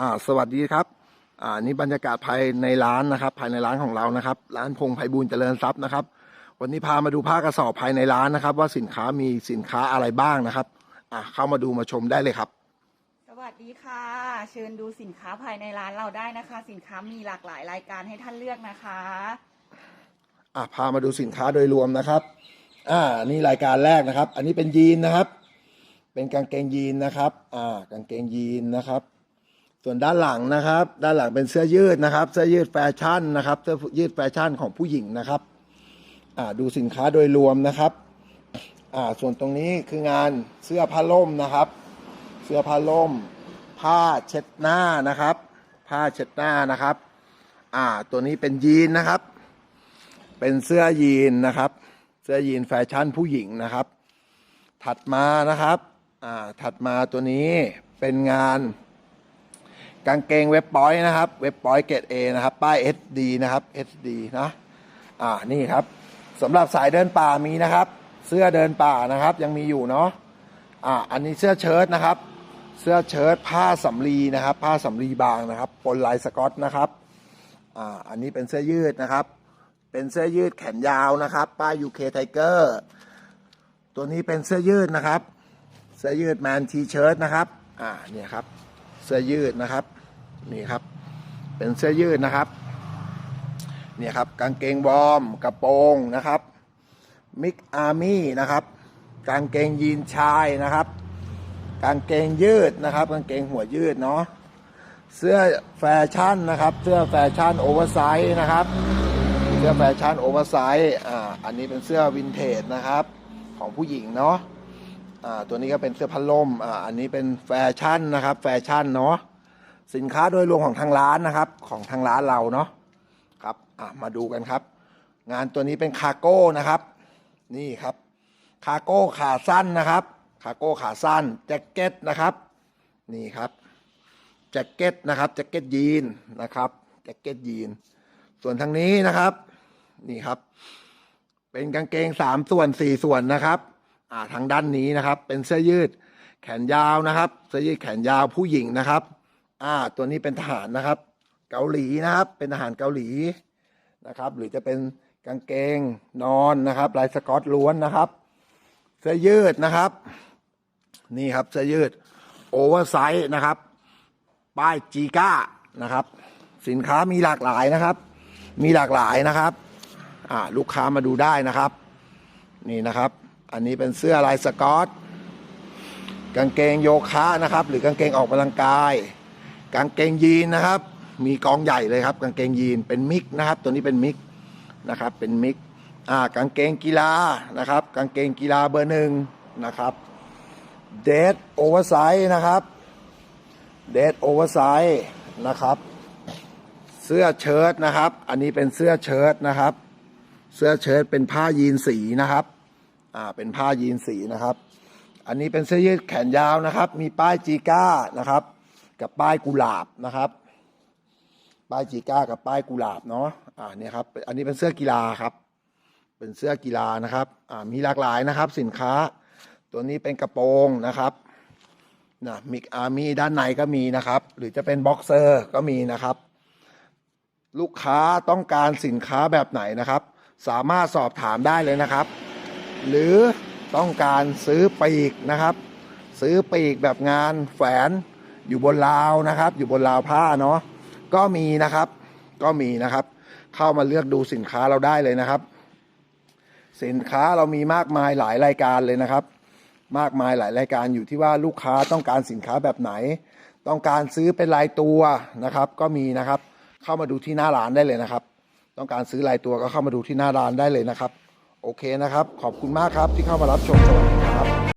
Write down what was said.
อ่าสวัสดีครับอ่านี่บรรยากาศภายในร้านนะครับ ภายในร้านของเรานะครับ ร้านพงไพบูลย์เจริญทรัพย์นะครับ วันนี้พามาดูผ้ากระสอบภายในร้านนะครับ ว่าสินค้ามีสินค้าอะไรบ้างนะครับอ่าเข้ามาดูมาชมได้เลยครับ สวัสดีค่ะ เชิญดูสินค้าภายในร้านเราได้นะคะ สินค้ามีหลากหลายรายการให้ท่านเลือกนะคะอะพามาดูสินค้าโดยรวมนะครับอ่านี่รายการแรกนะครับ อันนี้เป็นยีนนะครับ เป็นกางเกงยีนนะครับอ่ากางเกงยีนนะครับ ส่วนด้านหลังนะครับ ด้านหลังเป็นเสื้อยืดนะครับ เสื้อยืดแฟชั่นนะครับ เสื้อยืดแฟชั่นของผู้หญิงนะครับดูสินค้าโดยรวมนะครับส่วนตรงนี้คืองานเสื้อผ้าล่มนะครับ เสื้อผ้าล่ม ผ้าเช็ดหน้านะครับ ผ้าเช็ดหน้านะครับ อ่า ตัวนี้เป็นยีนนะครับ เป็นเสื้อยีนนะครับ เสื้อยีนแฟชั่นผู้หญิงนะครับ ถัดมานะครับ อ่า ถัดมาตัวนี้เป็นงาน กางเกงเว็บปอยนะครับ เว็บปอยเกรดเอนะครับ ป้าย SD นะครับ SD นะ อ่า นี่ครับสำหรับสายเดินป่ามีนะครับ เสื้อเดินป่านะครับ ยังมีอยู่เนาะ อ่า อันนี้เสื้อเชิ้ตนะครับ เสื้อเชิ้ตผ้าสำลีนะครับ ผ้าสำลีบางนะครับปนลายสกอตนะครับ อ่า อันนี้เป็นเสื้อยืดนะครับ เป็นเสื้อยืดแขนยาวนะครับ ป้าย UK Tiger ตัวนี้เป็นเสื้อยืดนะครับ เสื้อยืดแมนทีเชิ้ตนะครับ อ่า เนี่ยครับ สื้อยืดนะครับ นี่ครับ เป็นเสื้อยืดนะครับ เนี่ยครับ กางเกงวอร์มกระโปรงนะครับมิกอาร์มี่นะครับ กางเกงยีนชายนะครับ กางเกงยืดนะครับ กางเกงหัวยืดเนาะเสื้อแฟชั่นนะครับ เสื้อแฟชั่นโอเวอร์ไซส์นะครับ เสื้อแฟชั่นโอเวอร์ไซส์อ่าอันนี้เป็นเสื้อวินเทจนะครับ ของผู้หญิงเนาะ อ่าตัวนี้ก็เป็นเสื้อพัดลมอ่าอันนี้เป็นแฟชั่นนะครับ แฟชั่นเนาะสินค้าโดยรวมของทางร้านนะครับ ของทางร้านเราเนาะครับอ่ามาดูกันครับ งานตัวนี้เป็นคาร์โก้นะครับ นี่ครับคาร์โก้ขาสั้นนะครับคาร์โก้ขาสั้นแจ็คเก็ตนะครับ นี่ครับแจ็คเก็ตนะครับแจ็คเก็ตยีนนะครับแจ็คเก็ตยีน ส่วนทางนี้นะครับ นี่ครับ เป็นกางเกงสามส่วนสี่ส่วนนะครับ อ่าทางด้านนี้นะครับ เป็นเสื้อยืดแขนยาวนะครับ เสื้อยืดแขนยาวผู้หญิงนะครับอ่าตัวนี้เป็นทหารนะครับ เกาหลีนะครับ เป็นทหารเกาหลีนะครับ หรือจะเป็นกางเกงนอนนะครับลายสกอตล้วนนะครับ เสื้อยืดนะครับ นี่ครับเสื้อยืดโอเวอร์ไซส์นะครับ ป้ายจีก้านะครับ สินค้ามีหลากหลายนะครับ มีหลากหลายนะครับ อ่าลูกค้ามาดูได้นะครับ นี่นะครับ อันนี้เป็นเสื้อลายสกอต กางเกงโยคะนะครับ หรือกางเกงออกกำลังกาย กางเกงยีนนะครับ มีกองใหญ่เลยครับ กางเกงยีนเป็นมิกนะครับ ตัวนี้เป็นมิกนะครับ เป็นมิกอ่ากางเกงกีฬานะครับ กางเกงกีฬาเบอร์หนึ่งนะครับเดทโอเวอร์ไซส์นะครับเดทโอเวอร์ไซส์นะครับ เสื้อเชิ้ตนะครับ อันนี้เป็นเสื้อเชิ้ตนะครับ เสื้อเชิ้ตเป็นผ้ายีนสีนะครับ อ่าเป็นผ้ายีนสีนะครับ อันนี้เป็นเสื้อยืดแขนยาวนะครับ มีป้ายจีก้านะครับ กับป้ายกุหลาบนะครับป้ายจีก้ากับป้ายกุหลาบเนาะอ่าเนี่ยครับอันนี้เป็นเสื้อกีฬาครับ เป็นเสื้อกีฬานะครับอ่ามีหลากหลายนะครับ สินค้า ตัวนี้เป็นกระโปรงนะครับนะมิกอาร์มีด้านในก็มีนะครับ หรือจะเป็นบ็อกเซอร์ก็มีนะครับ ลูกค้าต้องการสินค้าแบบไหนนะครับ สามารถสอบถามได้เลยนะครับ หรือต้องการซื้อปีกนะครับ ซื้อปีกแบบงานแฝนอยู่บนราวนะครับ อยู่บนราวผ้าเนาะก็มีนะครับ ก็มีนะครับ เข้ามาเลือกดูสินค้าเราได้เลยนะครับ สินค้าเรามีมากมายหลายรายการเลยนะครับ มากมายหลายรายการอยู่ที่ว่าลูกค้าต้องการสินค้าแบบไหน ต้องการซื้อเป็นรายตัวนะครับ ก็มีนะครับ เข้ามาดูที่หน้าร้านได้เลยนะครับ ต้องการซื้อรายตัวก็เข้ามาดูที่หน้าร้านได้เลยนะครับ โอเคนะครับ ขอบคุณมากครับที่เข้ามารับชมสวัสดี